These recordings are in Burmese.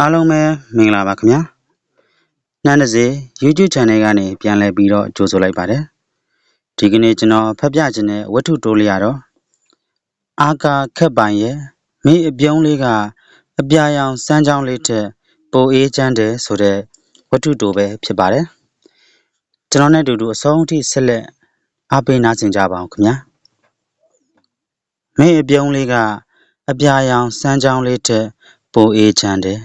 အားလုံးပဲမင်္ဂလာပါခင်ဗျာနှမ်းတစ်စေ YouTube Channel ကနေပြန်လည်ပြီးတော့ကြိုဆိုလိုက်ပါတယ်ဒီကနေ့ကျွန်တော်ဖတ်ပြခြင်းတဲ့ဝတ္ထုတိုးလေးရတော့အာကာခက်ပိုင်ရဲ့မိအပြုံးလေးကအပြာရောင်စမ်းချောင်းလေးထက်ပိုအေးချမ်းတယ်ဆိုတဲ့ဝတ္ထုတိုးပဲဖြစ်ပါတယ်ကျွန်တော်နဲ့အတူတူအဆုံးအထိဆက်လက်အားပေးနားဆင်ကြပါအောင်ခင်ဗျာမိအပြုံးလေးကအပြာရောင်စမ်းချောင်းလေးထက်ပိုအေးချမ်းတယ်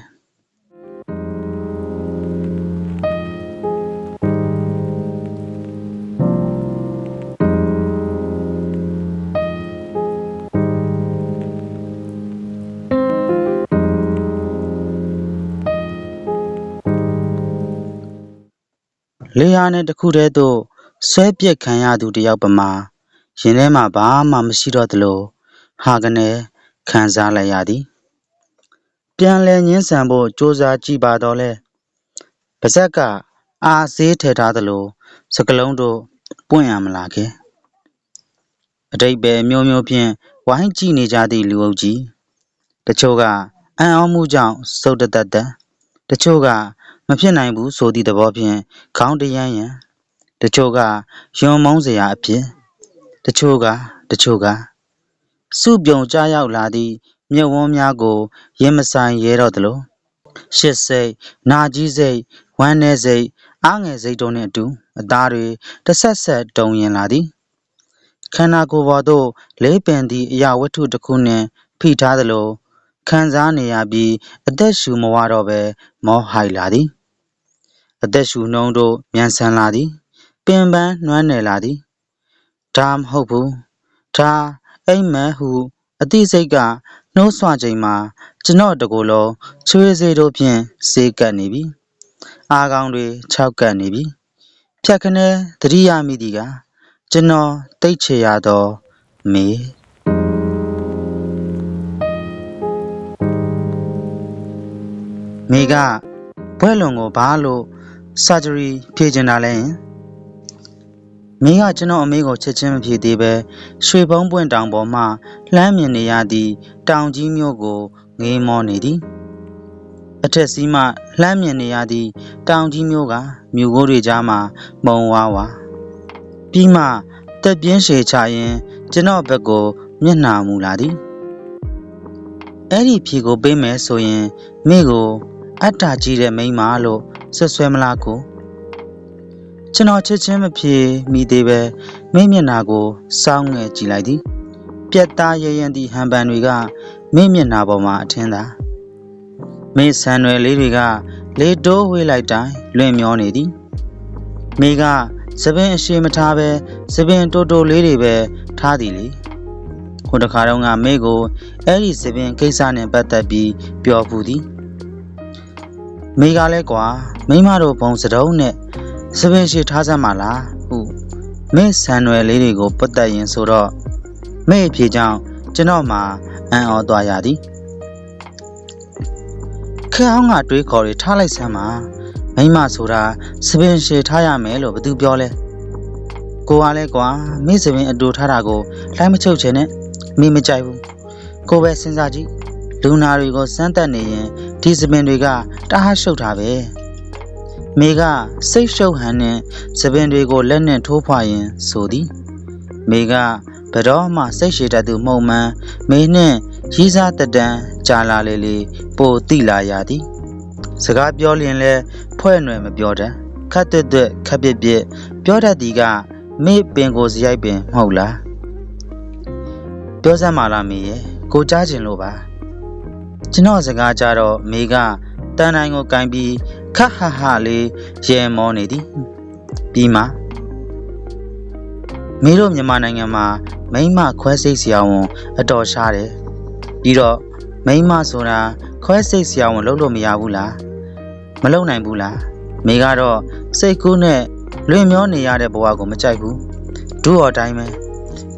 လေယာနဲ့တစ်ခုတည်းသို့ဆွဲပြက်ခံရသူတယောက်ပမာရင်ထဲမှာဘာမှမရှိတော့သလိုဟာကနေခံစားလိုက်ရသည် ပြန်လည်ညှင်းဆန်ဖို့ကြိုးစားကြည့်ပါတော့လဲပါဇက်ကအာဆေးထည့်ထားသလိုစကလုံးတို့ပွင့်ရမလာခဲ့အတိတ်ပဲမျိုးမျိုးဖြင့်ဝိုင်းကြည့်နေကြသည့်လူအုပ်ကြီးတချို့ကအံ့ဩမှုကြောင့်စုတ်တသက်သက်တချို့က မဖြစ်နိုင်ဘူးဆိုသည့်သဘောဖြင့် ခေါင်းတရမ်းရန်တချို့ကယွံမုန်းစရာအဖြစ် တချို့က တချို့က စုပြုံကြားရောက်လာသည့်မြုပ်ဝန်းများကို ရင်မဆိုင်ရဲတော့သလို ရှစ်စိတ် နာကြီးစိတ် ဝမ်းနည်းစိတ် အားငယ်စိတ်တို့နှင့်အတူ အသားတွေတစ်ဆက်ဆက်တုံရင်လာသည် ခန္ဓာကိုယ်ပေါ်သို့ လေးပင်သည့် အရာဝတ္ထုတစ်ခုနှင့် ဖိထားသလို ခံစားနေရပြီး အသက်ရှူမဝတော့ပဲမောဟိုက်လာသည် အသက်ရှူနှုံးတို့ မြန်ဆန်လာသည် ပင်ပန်းနွမ်းနယ်လာသည် ဒါမဟုတ်ဘူး ဒါအိမ်မက်ဟု အသိစိတ်က နှိုးဆွချိန်မှာ ကျွန်တော်တကူလုံးချွေးစေးတို့ဖြင့် စေးကပ်နေပြီ အာကောင်တွေ ခြောက်ကပ်နေပြီ ဖြတ်ခနဲ သတိရမိသည်က ကျွန်တော်တိတ်ချရသော မေ မိကဘွဲ့လွန်ကိုဘာလို့ surgery ဖြေချင်တာလဲမင်းကကျွန်တော်အမေကိုချက်ချင်းမဖြေသေးပဲရွှေဘုံပွင့်တောင်ပေါ်မှလှမ်းမြင်နေရသည့်တောင်ကြီးမျိုးကိုငေးမောနေသည်အထက်စီးမှလှမ်းမြင်နေရသည့်တောင်ကြီးမျိုးကမြူကိုးတွေကြားမှမုံဝါဝါပြီးမှတက်ပြင်းရှည်ချရင်ကျွန်တော်ဘက်ကိုမျက်နှာမူလာသည်အဲ့ဒီဖြေကိုပေးမယ်ဆိုရင်မိကို အတ္တကြီးတဲ့မိန်းမလို့ဆွဆွဲမလားကိုကျွန်တော်ချစ်ချင်းမဖြေမိသေးပဲမိမျက်နာကိုစောင်းငယ်ကြည့်လိုက်သည် ပြက်သားရရင်သည့်ဟန်ပန်တွေကမိမျက်နာပေါ်မှာအထင်းသာမိဆန်ရွယ်လေးတွေကလေတိုးဝေးလိုက်တိုင်းလွင့်မျောနေသည်မိကသပင်အရှိမထားပဲသပင်တိုးတိုးလေးတွေပဲထားသည်လေဟိုတခါတော့ငါမိကိုအဲ့ဒီသပင်ကိစ္စနဲ့ပတ်သက်ပြီးပြောဖူးသည် မိကလည်းကွာမိမတို့ဘုံစတုံးနဲ့စပင်ရှိထားစမ်းပါလားဟုမိဆန်ရွယ်လေးတွေကိုပတ်သက်ရင်ဆိုတော့မိအဖြေကြောင့်ကျွန်တော်မှအံ့ဩသွားရသည်ခက်အောင်ကတွေးခေါ်တွေထားလိုက်စမ်းပါမိမဆိုတာစပင်ရှည်ထားရမယ်လို့ဘသူပြောလဲကိုကလည်းကွာမိစပင်အတူထားတာကိုလိုက်မချုပ်ချင်နဲ့မိမကြိုက်ဘူးကိုပဲစဉ်းစားကြည့်လူနာတွေကိုစမ်းတက်နေရင် ဒီစပင်တွေကတအားရှုပ်တာပဲမေကစိတ်ရှုပ်ဟန်နဲ့စပင်တွေကိုလက်နဲ့ထိုးဖွာရင်ဆိုသည်မေကဘတော်မှစိတ်ရှည်တတ်သူမှုံမှန်မေနှင့်ရီးစားတတန်ကြာလာလေလေပိုတိလာရသည်စကားပြောလျင်လဲဖွဲ့နွယ်မပြောတတ်ခတ်တွတ်တွတ်ခက်ပြစ်ပြစ်ပြောတတ်သည်ကမေပင်ကိုစရိုက်ပင်မဟုတ်လားပြောစမ်းပါလားမေရဲ့ကိုကြားချင်လို့ပါ ကျွန်တော်စကားကြတော့မေကတန်တိုင်းကိုကင်ပြီးခတ်ဟဟလေးရဲမောနေသည်ပြီးမှမင်းတို့မြန်မာနိုင်ငံမှာမိမခွဲစိတ်ဆရာဝန်အတော်ရှားတယ်ပြီးတော့မိမဆိုတာခွဲစိတ်ဆရာဝန်လုပ်လို့မရဘူးလားမလုပ်နိုင်ဘူးလားမိကတော့စိတ်ကူးနဲ့လွင်မျောနေရတဲ့ဘဝကိုမကြိုက်ဘူးဒူးတော်တိုင်းပဲ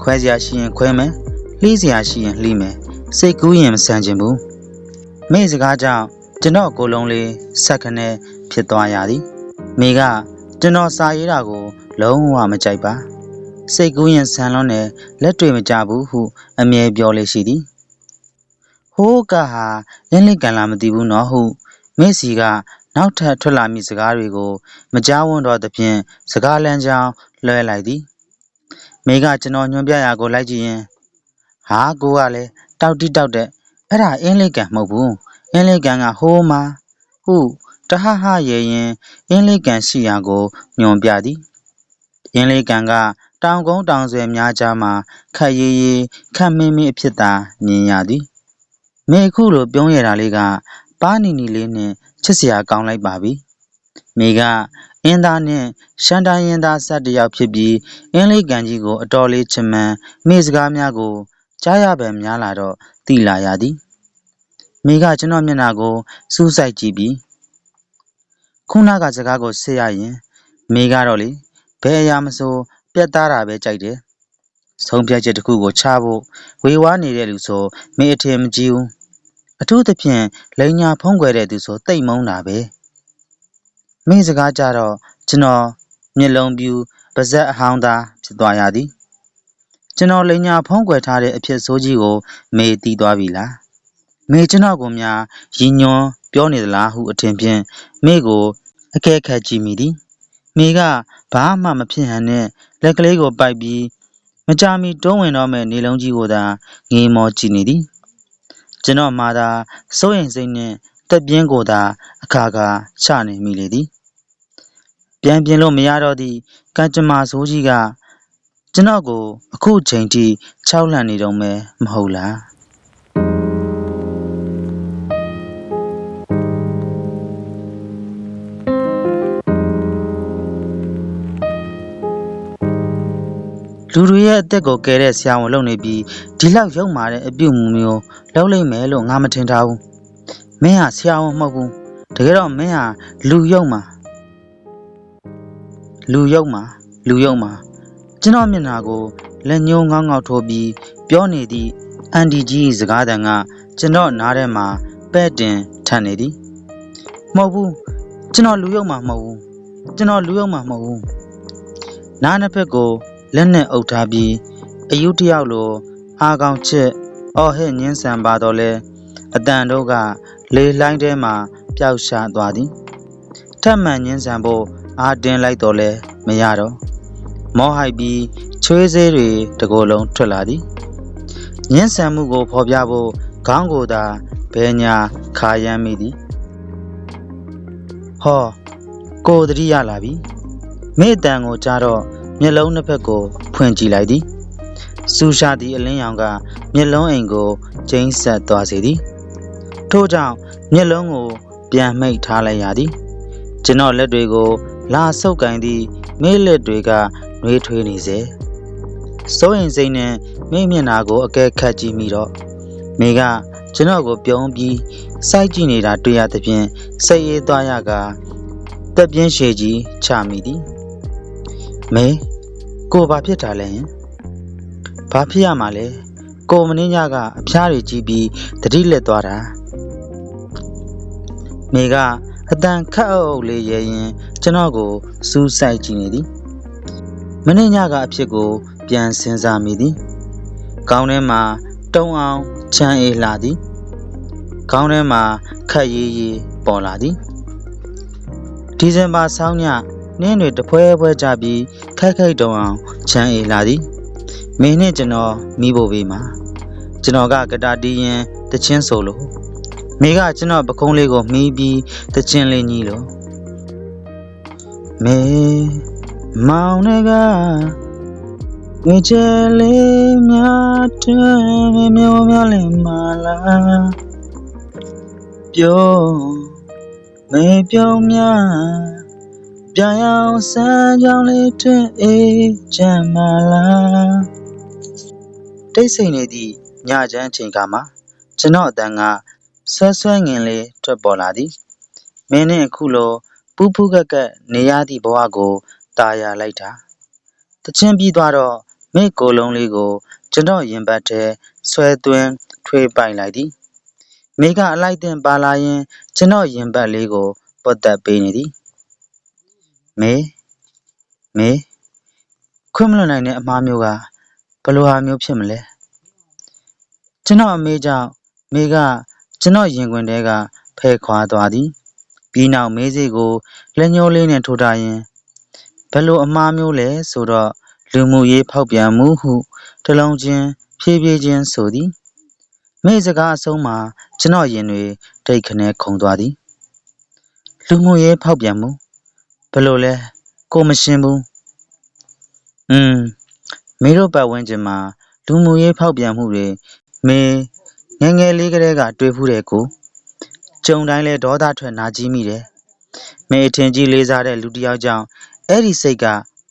ခွဲစရာရှိရင်ခွဲမယ်လှီးစရာရှိရင်လှီးမယ်စိတ်ကူးရင်မဆန်ချင်ဘူး မိစကားကြောင့်ကျွန်တော်ကိုယ်လုံးလေးဆက်ခနဲ့ဖြစ်သွားရသည်မိကကျွန်တော်စာရေးတာကို လုံးဝမကြိုက်ပါစိတ်ကူးရင်ဆန်လွန်းတယ်လက်တွေမကြဘူးဟု အမြဲပြောလေရှိသည်ဟိုးကဟာလင်းလင်းကန်လာမသိဘူးနော်ဟုမင်းစီကနောက်ထပ်ထွက်လာမည့်စကားတွေကို မကြားဝန်းတော့သဖြင့်စကားလမ်းကြောင်းလွှဲလိုက်သည်မိကကျွန်တော်ညွှန်ပြရာကိုလိုက်ကြည့်ရင်ဟာကိုကလည်းတောက်တိတောက်တဲ့ အဲ့ဒါ အင်းလေးကန် မဟုတ်ဘူး အင်းလေးကန်က ဟိုးမှာ ဟု တဟဟရဲရင်အင်းလေးကန်ရှိရာကို ညွှန်ပြသည် အင်းလေးကန်က တောင်ကုန်းတောင်ဆွယ်များကြားမှာခက်ရေးရေးခက်မင်းမင်းအဖြစ်သာ မြင်ရသည် မေအခုလို ပြုံးရတာလေးက ပါနီနီလေးနဲ့ ချစ်စရာကောင်းလိုက်ပါပြီမိကအင်းသားနှင့်ရှမ်းတိုင်းရင်းသားဆက်တယောက်ဖြစ်ပြီး အင်းလေးကန်ကြီးကို အတော်လေး ချစ်မှန်မိစကားများကို ကြားရပံများလာတော့ သိလာရသည်မိကကျွန်တော်မျက်နှာကို စူးစိုက်ကြည့်ပြီး ခုနကစကားကို ဆက်ရရင်မိကတော့လေ ဘယ်အရာမဆို ပြတ်သားတာပဲကြိုက်တယ် ဆုံးဖြတ်ချက်တစ်ခုကိုချဖို့ ဝေဝါးနေတဲ့လူဆိုမိအထင်မကြီးဘူး အထူးသဖြင့် လိန်ညာဖုံးကွယ်တဲ့သူဆိုတိတ်မုန်းတာပဲမိစကားကြတော့ ကျွန်တော် မျက်လုံးပြူပါဇက်အဟောင်းသား ဖြစ်သွားရသည် ကျွန်တော်လိန်ညာဖုံးကွယ်ထားတဲ့အဖြစ်ဆိုးကြီးကို မေတီးသွားပြီလားမေကျွန်တော်ကိုများရည်ညွှန်းပြောနေသလားဟုအထင်ဖြင့်မေကိုအကဲခတ်ကြည့်မိသည်မေကဘာမှမဖြစ်ဟန်နဲ့လက်ကလေးကိုပိုက်ပြီးမကြမီတွန်းဝင်တော့မဲ့နေလုံးကြီးကိုသာငေးမောကြည့်နေသည်ကျွန်တော်မှသာစိုးရင်စိတ်နဲ့တက်ပြင်းကိုသာအခါခါချနေမိလေသည်ပြန်ပြင်လို့မရတော့သည့်ကံကြမ္မာဆိုးကြီးက ကျွန်တော်ကို အခုချိန်ထိ ခြောက်လှန့်နေတော့မယ်မဟုတ်လားလူတွေရဲ့အသက်ကိုကယ်တဲ့ဆရာဝန်လုပ်နေပြီး ဒီလောက်ရုံမာတဲ့အပြုတ်မှုမျိုး လုပ်လိုက်မယ်လို့ ငါမထင်ထားဘူး မင်းဟာဆရာဝန်မဟုတ်ဘူး တကယ်တော့ မင်းဟာ လူယုံမှာလူယုံမှာလူယုံမှာ ကျွန်တော်မျက်နှာကိုလက်ညှိုးငေါက်ငေါက်ထိုးပြီးပြောနေသည့်အန်ဒီကြီးစကားတန်ကကျွန်တော်နားထဲမှာပဲ့တင်ထန်နေသည်မဟုတ်ဘူးကျွန်တော်လူယုံမှာမဟုတ်ဘူးကျွန်တော်လူယုံမှာမဟုတ်ဘူးနားနှစ်ဖက်ကိုလက်နဲ့အုပ်ထားပြီးအယူတယောက်လိုအားကောင်းချစ်အော်ဟစ်ညင်းဆန်ပါတော့လဲအတန်တို့ကလေလှိုင်းထဲမှာပျောက်ရှာသွားသည်ထက်မှန်ညင်းဆန်ဖို့အားတင်းလိုက်တော့လဲမရတော့ မောဟိုက်ပြီးချွေးစေးတွေတကိုယ်လုံးထွက်လာသည်ညင်းဆန်မှုကိုဖော်ပြဖို့ခေါင်းကိုသာဘဲညာခါရမ်းမိသည်ဟောကိုယ်တတိရလာပြီမိတန်ကိုကြားတော့မျက်လုံးနှစ်ဖက်ကိုဖွင့်ကြည့်လိုက်သည်စူရှာသည့်အလင်းရောင်ကမျက်လုံးအိမ်ကိုကျိန်းဆက်သွားစေသည်ထို့ကြောင့်မျက်လုံးကိုပြန်မိတ်ထားလိုက်ရသည်ကျွန်တော်လက်တွေကိုလာဆုပ်ကင်သည့်မေးလက်တွေက နှွေးထွေးနေစေစိုးရင်စိတ်နဲ့မိမျက်နာကိုအကဲခတ်ကြည့်မိတော့မိကကျွန်တော်ကိုပြုံးပြီးစိုက်ကြည့်နေတာတွေ့ရသဖြင့်စိတ်အေးသွားရကတက်ပြင်းရှည်ကြီးချမိသည်မေကိုဘာဖြစ်တာလဲဘာဖြစ်ရမှာလဲကိုမင်းညကအဖျားတွေကြီးပြီးတတိလက်သွားတာမေကအတန်ခတ်အုပ်လေးရဲရင်ကျွန်တော်ကိုစူးစိုက်ကြည့်နေသည် မင်းညကအဖြစ်ကို ပြန်စဉ်းစားမိသည်ကောင်းထဲမှာတုံအောင်ချမ်းအေးလာသည်ခေါင်းထဲမှာခက်ရေးရေးပေါ်လာသည်ဒီဇင်ဘာဆောင်းညနှင်းတွေတဖွဲဖွဲကြပြီးခိုက်ခိုက်တုံအောင်ချမ်းအေးလာသည်မင်းနဲ့ကျွန်တော်မိဖို့ပေးမှာကျွန်တော်ကကတာတီးရင်တချင်းဆိုလို့မိကကျွန်တော်ပကုံးလေးကိုမီးပြီးတချင်းလေးကြီးလို့မေ မောင်နေကငွေချဲလေးများတဲ့မျိုးများလင်မလားပြောမေပြောင်းများပြန်ရောက်စမ်းကြောင်းလေးတဲ့အေးချမ်းမလားတိတ်ဆိတ်နေသည့်ညချမ်းချိန်ကမှကျွန်တော်အတန်းကဆွဲဆွဲငင်လေးထွက်ပေါ်လာသည်မင်းနဲ့အခုလိုပူးပူးကက်ကက်နေရသည့်ဘဝကို ตาရလိုက်တာတချင်းပြီးသွားတော့မိကိုလုံးလေးကို ကျွန်တော်ရင်ပတ်ထဲ ဆွဲသွင်းထွေးပိုင်လိုက်သည်မိကအလိုက်တင်ပါလာရင်ကျွန်တော်ရင်ပတ်လေးကိုပုတ်တက်ပေးနေသည် မေ မေ ခွင့်မလွတ်နိုင်တဲ့အမားမျိုးက ဘယ်လိုဟာမျိုးဖြစ်မလဲ ကျွန်တော်အမေကြောင့် မေက ကျွန်တော်ရင်ခွင်ထဲကဖဲခွာသွားသည် ပြီးနောက် မေးစေ့ကို လက်ညှိုးလေးနဲ့ထိုးထားရင် ဘယ်လိုအမားမျိုးလဲဆိုတော့ လူမှုရေးဖောက်ပြန်မှုဟုတစ်လုံးချင်းဖြည်းဖြည်းချင်းဆိုသည်မိစကားအဆုံးမှာကျွန်တော်ရင်တွေတိတ်ခနဲခုန်သွားသည်လူမှုရေးဖောက်ပြန်မှုဘယ်လိုလဲကိုမရှင်းဘူးอืมမေတို့ပတ်ဝန်းကျင်မှာလူမှုရေးဖောက်ပြန်မှုတွေမေငယ်ငယ်လေးကတည်းကတွေ့ဖူးတယ်ကိုကြုံတိုင်းလဲဒေါသထွက်နာကြီးမိတယ်မေအထင်ကြီးလေးစားတဲ့လူတစ်ယောက်ကြောင့် အဲ့ဒီစိတ်က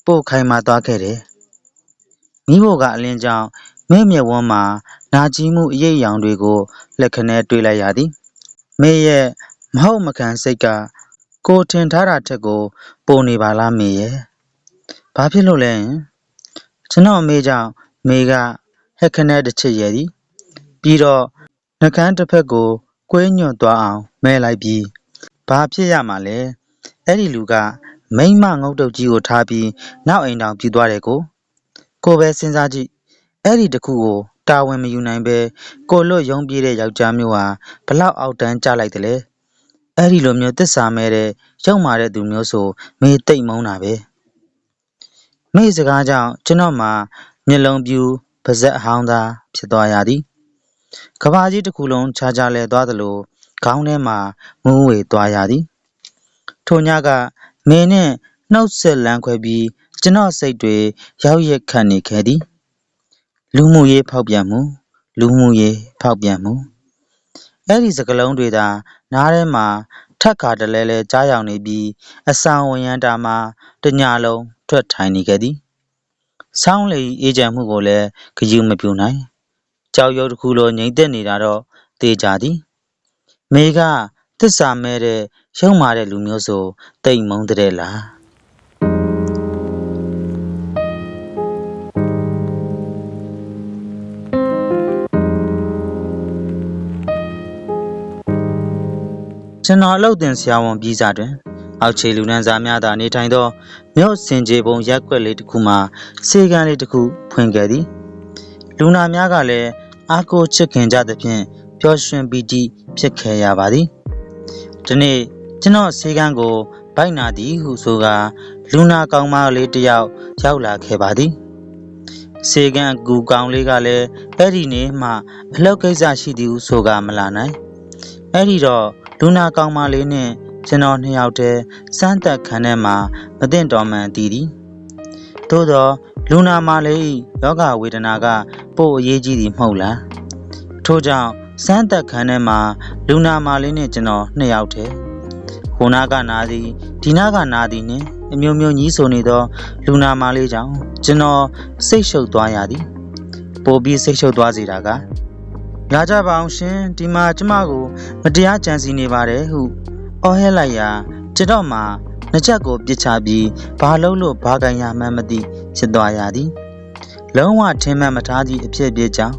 ပို့ခိုင်မာသွားခဲ့တယ်မိဖို့ကအလင်းကြောင့် မေမျက်ဝန်းမှာ နာကြီးမှုအရေးအယောင်တွေကို လက်ခနဲတွေ့လိုက်ရသည် မေရဲ့မဟုတ်မခံစိတ်က ကိုထင်ထားတာထက်ကို ပိုနေပါလားမေရဲ့ ဘာဖြစ်လို့လဲဟင် ကျွန်တော်အမေကြောင့် မေက ဟက်ခနဲတစ်ချစ်ရဲ့သည် ပြီးတော့ နှကန်းတစ်ဖက်ကို ကွေးညွန့်သွားအောင် မဲလိုက်ပြီး ဘာဖြစ်ရမှာလဲ အဲ့ဒီလူက မိမ့်မငုတ်တုတ်ကြီးကိုထားပြီးနောက်အိမ်တောင်ပြူသွားတယ်ကိုကိုပဲစဉ်းစားကြည့်အဲ့ဒီတခုကိုတာဝန်မယူနိုင်ပဲကိုလွတ်ယုံပြေးတဲ့ယောက်ျားမျိုးဟာဘလောက်အောက်တန်းကြလိုက်တယ်လဲအဲ့ဒီလိုမျိုးတစ္ဆာမဲတဲ့ရောက်မာတဲ့သူမျိုးဆိုမေးတိတ်မုန်းတာပဲမေ့စကားကြောင့်ကျွန်တော်မှာမျက်လုံးပြူပါဇက်အဟောင်းသားဖြစ်သွားရသည်ကဘာကြီးတစ်ခုလုံးခြားခြားလဲသွားသလိုခေါင်းထဲမှာမူးဝေသွားရသည်ထိုညက မင်းနဲ့နှုတ်ဆက်လန်းခွဲပြီး ကျွန်တော်စိတ်တွေ ရောက်ရက်ခတ်နေခဲ့သည် လူမှုရေးဖောက်ပြန်မှု လူမှုရေးဖောက်ပြန်မှု အဲ့ဒီစကလုံးတွေသာ နားထဲမှာထက်ခါတလဲလဲ ကြားရောက်နေပြီး အဆောင်ဝင်ရန်တာမှာ တညလုံး ထွက်ထိုင်နေခဲ့သည် ဆောင်းလေ အေးချမ်းမှုကိုလည်းဂယုမပြူနိုင် ကြောက်ရွံ့တစ်ခုလို ငြိမ်သက်နေတာတော့တေးကြသည် မေက သစ္စာမဲတဲ့ ရုံမာတဲ့လူမျိုးဆိုတိတ်မုန်းတဲ့လားကျွန်တော်အလုပ်တင်ဆရာဝန်ပြည်စာတွင် အောက်ခြေလူနန်းစားများသာနေထိုင်သောမြို့စင်ကြေပုံရက်ွက်လေးတစ်ခုမှာစေကန်းလေးတစ်ခုဖွင့်ခဲ့သည်လူနာများကလည်းအားကိုချစ်ခင်ကြသဖြင့်ပျော်ရွှင်ပီတိဖြစ်ခဲ့ရပါသည်ဒီနေ့ ကျွန်တော်စေကန်းကိုဗိုက်နာသည်ဟုဆိုကာလူနာကောင်းမလေးတစ်ယောက်ရောက်လာခဲ့ပါသည်စေကန်းအကူကောင်းလေးကလည်းအဲ့ဒီနေ့မှအလောက်ကိစ္စရှိသည်ဟုဆိုကာမလာနိုင်အဲ့ဒီတော့လူနာကောင်းမလေးနဲ့ကျွန်တော်နှစ်ယောက်တည်းစမ်းသက်ခံထဲမှာမသိတော်မှန်တည်သည်သို့သောလူနာမလေးယောဂဝေဒနာကပို့အရေးကြီးသည်မဟုတ်လားထို့ကြောင့်စမ်းသက်ခံထဲမှာလူနာမလေးနဲ့ကျွန်တော်နှစ်ယောက်တည်း ဟိုနာကနာသည်ဒီနာကနာသည်နှင့်အမျိုးမျိုးညီးဆိုနေသော လူနာမလေးကြောင့်ကျွန်တော်စိတ်ရှုပ်သွားရသည်ပိုပြီးစိတ်ရှုပ်သွားစေတာကလာကြပါအောင်ရှင်ဒီမှာကျမကိုမတရားကြံစီနေပါတယ်ဟုအော်ဟဲလိုက်ရာကျွန်တော်မှာနှစ်ချက်ကိုပြစ်ချပြီးဘာလို့လို့ဘာကန်ရမှန်းမသိဖြစ်သွားရသည်လုံးဝထင်မှန်မထားသည့်အဖြစ်အပျက်ကြောင့်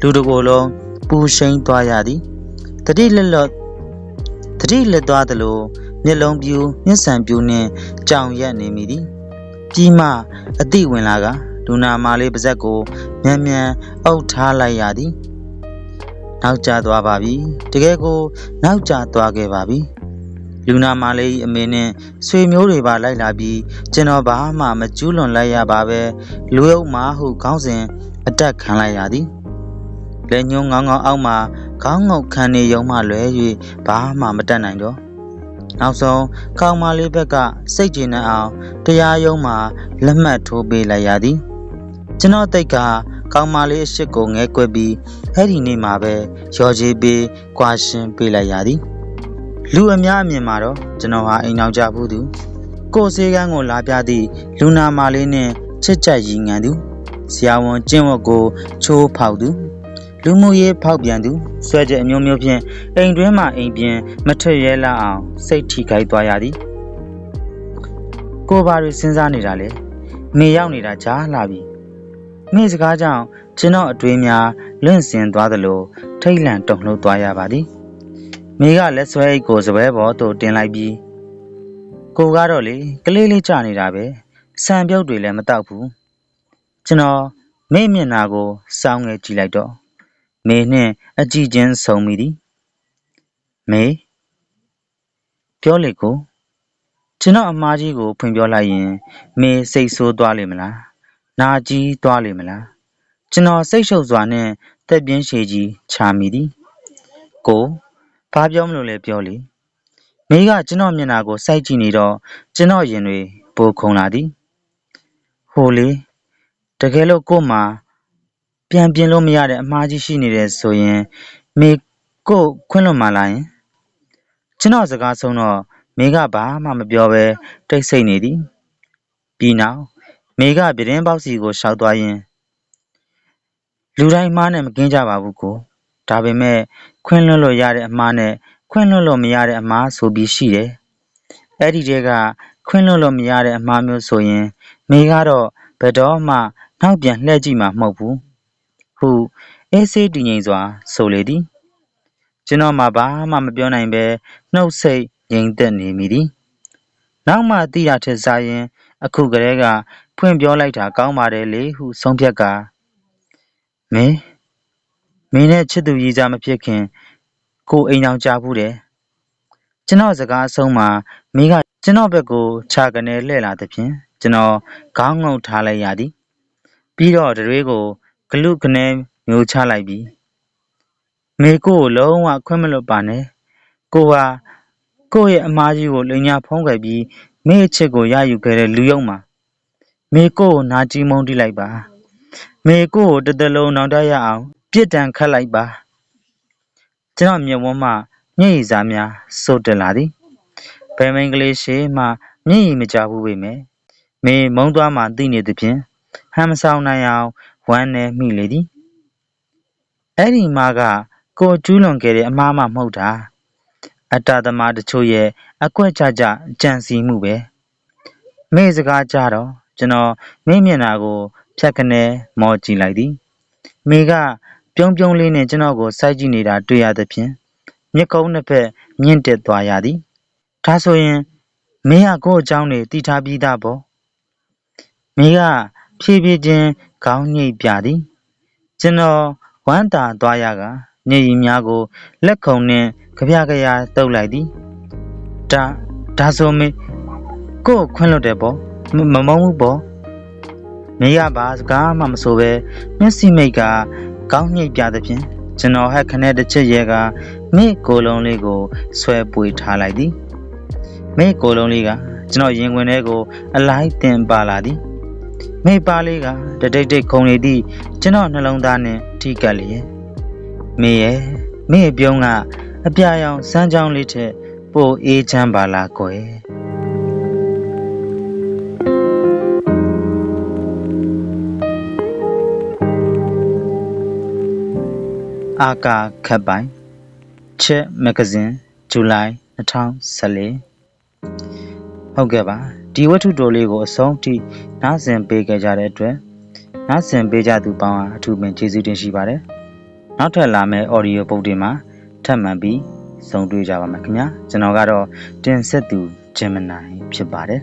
လူတကိုယ်လုံးပူရှိန်သွားရသည်တတိလက်လော့ တတိလက်သွားသလိုမျက်လုံးပြူမျက်စံပြူနှင့်ကြောင်ရက်နေမိသည်ပြီးမှအတိဝင်လာကလူနာမလေးပါဇက်ကိုမြန်မြန်အုပ်ထားလိုက်ရသည်နောက်ကျသွားပါပြီတကယ်ကိုနောက်ကျသွားခဲ့ပါပြီလူနာမလေးအမေနဲ့ဆွေမျိုးတွေပါလိုက်လာပြီးကျွန်တော်ဘာမှမကျူးလွန်လိုက်ရပါပဲလူယုံမာဟုခေါင်းစဉ်အတက်ခံလိုက်ရသည်လက်ညှိုးငေါငေါအောက်မှာ ခေါင်းငုတ်ခံနေရုံမှလွဲ၍ဘာမှမတတ်နိုင်တော့နောက်ဆုံးကောင်းမလေးဘက်ကစိတ်ကြည်နေအောင်တရားရုံးမှာလက်မှတ်ထိုးပေးလိုက်ရသည်ကျွန်တော်တိတ်ကကောင်းမလေးအရှိတ်ကိုငဲကွက်ပြီးအဲ့ဒီနေ့မှာပဲရော်ကြီးပေးကွာရှင်းပေးလိုက်ရသည်လူအများအမြင်မှာတော့ကျွန်တော်ဟာအိမ်အောင်ကြဘူးသူကိုစေကန်းကိုလာပြသည့်လူနာမာလေးနဲ့ချစ်ချက်ရီငံသူဆရာဝန်ကျင့်ဝတ်ကိုချိုးဖောက်သူ လူမှုရေးဖောက်ပြန်သူဆွဲချက်အမျိုးမျိုးဖြင့်အိမ်တွင်းမှအိမ်ပြင်မထွက်ရဲလာအောင်စိတ်ထိခိုက်သွားရသည်ကိုဘာတွေစဉ်းစားနေတာလဲမေရောက်နေတာကြားလာပြီမိစကားကြောင့်ကျွန်တော်အတွေးများလွင့်စင်သွားသလိုထိတ်လန့်တုန်လှုပ်သွားရပါသည်မိကလက်ဆွဲအိတ်ကိုစပွဲပေါ်သို့တင်လိုက်ပြီးကိုကတော့လေကလေးလေးကြနေတာပဲဆံပြုတ်တွေလည်းမတောက်ဘူးကျွန်တော်မိမျက်နာကိုစောင်းငယ်ကြည့်လိုက်တော့ မေနှင့် အကြည့်ချင်းဆုံမိသည်မေဒီပြောလေကိုကျွန်တော်အမားကြီးကို ဖွင့်ပြောလိုက်ရင် မေစိတ်ဆိုးသွားလိမ့်မလား နာကြီးသွားလိမ့်မလား ကျွန်တော် စိတ်ရှုပ်စွာနဲ့တက်ပြင်းရှည်ကြီးချာမိသည် ကိုဘာပြောမလို့လဲပြောလေ မေက ကျွန်တော်မျက်နှာကို စိုက်ကြည့်နေတော့ ကျွန်တော်ရင်တွေ ပိုခုန်လာသည် ဟိုလေ တကယ်လို့ ကို့မှာ ပြန်ပြင်လို့မရတဲ့အမှားကြီးရှိနေတယ်ဆိုရင် မေကို့ခွင့်လွတ်မှလားယင်ကျွန်တော်စကားဆုံးတော့မေကဘာမှမပြောဘဲတိတ်ဆိတ်နေသည်ပြီးနောက်မေကပြတင်းပေါက်စီကိုရှောက်သွားရင်လူတိုင်းမှားနဲ့မကင်းကြပါဘူးကိုဒါပေမဲ့ခွင့်လွတ်လို့ရတဲ့အမှားနဲ့ခွင့်လွတ်လို့မရတဲ့အမှားဆိုပြီးရှိတယ်အဲ့ဒီတဲကခွင့်လွတ်လို့မရတဲ့အမှားမျိုးဆိုရင် မေကတော့ဘယ်တော့မှနောက်ပြန်လှည့်ကြည့်မှာမဟုတ်ဘူး ဟု အေးဆေးတည်ငြိမ်စွာ ဆိုလေသည် ကျွန်တော်မှဘာမှမပြောနိုင်ပဲနှုတ်ဆိတ်ငြိမ်သက်နေမိသည် နောက်မှသိရထက်စားရင် အခုကလေးက ဖွင့်ပြောလိုက်တာ ကောင်းပါတယ်လေဟု ဆုံးဖြတ်ကာ မင်း မင်းနဲ့ ချစ်သူရည်စား မဖြစ်ခင် ကိုအိမ်အောင်ကြားဘူးတယ် ကျွန်တော်စကားအဆုံးမှာမိကကျွန်တော်ဘက်ကို ခြာကနေလှည့်လာသဖြင့် ကျွန်တော် ခေါင်းငုံထားလိုက်ရသည် ပြီးတော့တရွေးကို ဂလုကနေမျိုးချလိုက်ပြီးမေကိုကို လုံးဝ ခွင့်မလွတ်ပါနဲ့ ကိုဟာ ကိုယ့်ရဲ့အမားကြီးကို လိန်ညာဖုံးခဲ့ပြီး မေအချစ်ကို ရယူခဲ့တဲ့ လူယုံမှာမေကိုကို နာကြီးမုန်းတိလိုက်ပါ မေကိုကို တစ်သက်လုံး နောင်တရအောင် ပြစ်ဒဏ်ခတ်လိုက်ပါ ကျွန်တော်မျက်ဝန်းမှ မျက်ရည်စားများ စိုးတက်လာသည် ဘယ်မိန်ကလေးရှိမှ မျက်ရည်မကျဘူးပေမဲ့မေ မုန်းသွားမှသိနေသဖြင့်ဟမ်မဆောင်နိုင်အောင် ဝမ်းနေမိလေသည်အဲ့ဒီမားကကိုကျူးလွန်ခဲ့တဲ့အမားမှမဟုတ်တာအတ္တသမားတချို့ရဲ့အကွက်ကြကြကြံစီမှုပဲမေစကားကြတော့ကျွန်တော်မိမျက်နှာကိုဖြတ်ခနဲမော်ကြည့်လိုက်သည်မေကပြုံးပြုံးလေးနဲ့ကျွန်တော်ကိုစိုက်ကြည့်နေတာတွေ့ရသဖြင့်မျက်ကုံးနှစ်ဖက်မြင့်တက်သွားရသည်ဒါဆိုရင်မင်းကကို့အကြောင်းတွေတည်ထားပြီးသားပေါ့မိကဖြည်းဖြည်းချင်း ခေါင်းညိတ်ပြသည် ကျွန်တော်ဝမ်းသာသွားရကညည်ရီများကို လက်ခုံနှင့်ကြပြကြရာတုပ်လိုက်သည် ဒါ ဒါဆိုမင်းကို့ခွင့်လွတ်တယ်ပေါ့မမမုန်းဘူးပေါ့မိကဘာစကားမှမဆိုပဲမျက်စိမိတ်ကကောင်းညိတ်ပြသဖြင့် ကျွန်တော်ဟက်ခနဲ့တစ်ချက်ရဲကမိကိုယ်လုံးလေးကို ဆွဲပွေထားလိုက်သည်မိကိုယ်လုံးလေးက ကျွန်တော်ရင်ခွင်ထဲကို အလိုက်တင်ပါလာသည် မိပါလေးကတတိတ်တိတ်ခုံနေသည့်ကျွန်တော်နှလုံးသားနှင့်ထိကပ်လျက်မိရဲ့မိရဲ့ပြုံးကအပြာရောင်စမ်းချောင်းလေးထက်ပိုအေးချမ်းပါလားကွယ်အာကာခက်ပိုင်ချက်မဂ္ဂဇင်းဇူလိုင်2014ဟုတ်ကဲ့ပါ ဒီဝတ္ထုတိုလေးကိုအဆုံးထိနားဆင်ပေးခဲ့ကြတဲ့အတွက်နားဆင်ပေးကြသူပေါင်းအားအထူးပင်ကျေးဇူးတင်ရှိပါတယ်နောက်ထပ်လာမယ့် audio ပုဒ်တွေမှာထပ်မံပြီးဆုံတွေ့ကြပါမယ်ခင်ဗျာကျွန်တော်ကတော့တင်ဆက်သူဂျမနိုင်ဖြစ်ပါတယ်